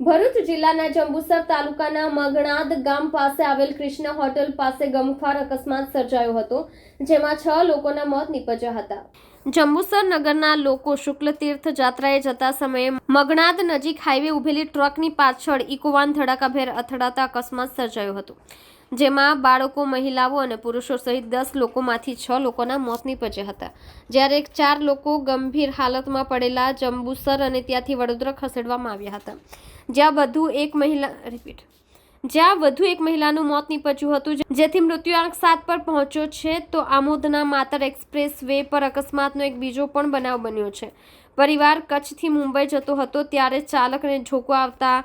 ભરૂચ જિલ્લાના જંબુસર તાલુકાના મગણાદ ગામ પાસે આવેલ કૃષ્ણ હોટલ પાસે ગમખ્વાર અકસ્માત સર્જાયો હતો, જેમાં છ લોકોના મોત નીપજ્યા હતા. જંબુસર નગરના લોકો શુક્લ તીર્થ જાત્રાએ જતા સમયે મગણાદ નજીક હાઈવે ઉભેલી ટ્રકની પાછળ ઇકોવાન ધડાકાભેર અથડાતા અકસ્માત સર્જાયો હતો. જેમાં બાળકો, મહિલાઓ અને પુરુષો સહિત દસ લોકોમાંથી છ લોકોના મોત નીપજ્યા હતા. જ્યારે ચાર લોકો ગંભીર હાલતમાં પડેલા જંબુસર અને ત્યાંથી વડોદરા ખસેડવામાં આવ્યા હતા. જ્યાં વધુ એક મહિલા રિપીટ જ્યાં વધુ એક મહિલાનું મોત નીપજ્યું હતું જેથી મૃત્યુઆંક સાત પર પહોંચ્યો છે, તો આમોદના માતર એક્સપ્રેસ વે પર અકસ્માતનો એક બીજો પણ બનાવ બન્યો છે. પરિવાર કચ્છથી મુંબઈ જતો હતો, ત્યારે ચાલકને ઝોકો આવતા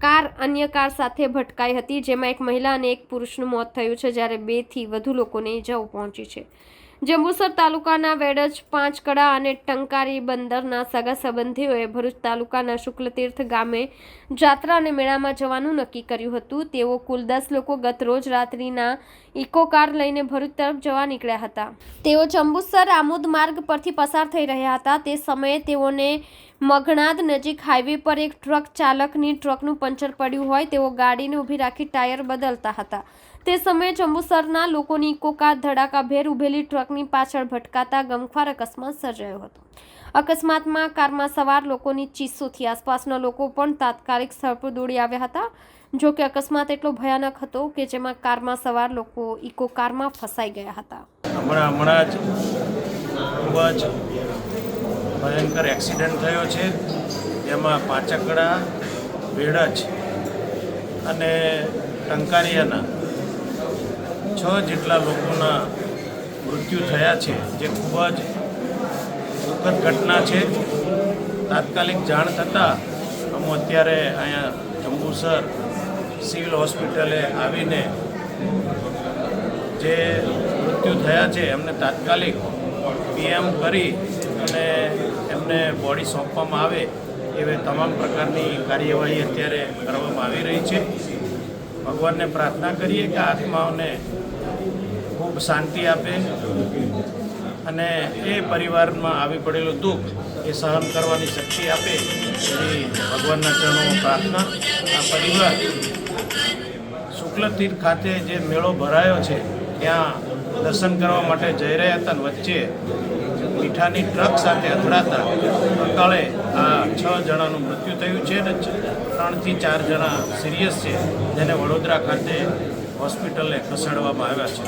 કાર અન્ય કાર સાથે ભટકાઈ હતી, જેમાં એક મહિલા અને એક પુરુષનું મોત થયું છે, જ્યારે બેથી વધુ લોકોને ઇજાઓ પહોંચી છે. જંબુસર તાલુકાના વેડજ, પાંચકડા અને ટંકારી બંદરના સગા સંબંધીઓએ ભરૂચ તાલુકાના શુક્લતીર્થ ગામે જાત્રા અને મેળામાં જવાનું નક્કી કર્યું હતું. તેઓ કુલ દસ લોકો ગત રોજ રાત્રિના ઇકો કાર લઈને ભરૂચ તરફ જવા નીકળ્યા હતા. તેઓ જંબુસર આમોદ માર્ગ પરથી પસાર થઈ રહ્યા હતા. તે સમયે તેઓને મગણાદ નજીક હાઈવે પર એક ટ્રક ચાલકની ટ્રકનું પંચર પડ્યું હોય તેઓ ગાડીને ઊભી રાખી ટાયર બદલતા હતા. તે સમયે જંબુસરના લોકોની ઇકો કાર ધડાકાભેર ઊભેલી ટ્રકની પાછળ ભટકાતા ગમખ્વાર અકસ્માત સર્જાયો હતો. અકસ્માતમાં કારમાં સવાર લોકોની ચીસોથી આસપાસના લોકો પણ તાત્કાલિક સ્થળ પર દોડી આવ્યા હતા. જો કે અકસ્માત એટલો ભયાનક હતો કે જેમાં કારમાં સવાર લોકો ઇકો કારમાં ફસાઈ ગયા હતા. હમણાં હમણાં જ, ખૂબ જ ભયંકર એક્સિડન્ટ થયો છે. જેમાં પાંચકડા વેડજ અને ટંકારિયાના છ જેટલા લોકોના મૃત્યુ થયા છે, જે ખૂબ જ દુઃખદ ઘટના છે. તાત્કાલિક જાણ થતાં અમુ અત્યારે અહીંયા જંબુસર સિવિલ હોસ્પિટલે આવીને જે મૃત્યુ થયા છે, એમને તાત્કાલિક પીએમ કરી અને એમને બોડી સોંપવામાં આવે એવી તમામ પ્રકારની કાર્યવાહી અત્યારે કરવામાં આવી રહી છે. ભગવાનને પ્રાર્થના કરીએ કે આત્માઓને ખૂબ શાંતિ આપે અને એ પરિવારમાં આવી પડેલું દુઃખ એ સહન કરવાની શક્તિ આપે એવી ભગવાનના ચરણોમાં પ્રાર્થના. આ પરિવાર શુક્લતીર્થ ખાતે જે મેળો ભરાયો છે, ત્યાં દર્શન કરવા માટે જઈ રહ્યા હતા વચ્ચે મીઠાની ટ્રક સાથે અથડાતા અકાળે આ છ જણાનું મૃત્યુ થયું છે અને ત્રણથી ચાર જણા સિરિયસ છે, જેને વડોદરા ખાતે હોસ્પિટલે ખસેડવામાં આવ્યા છે.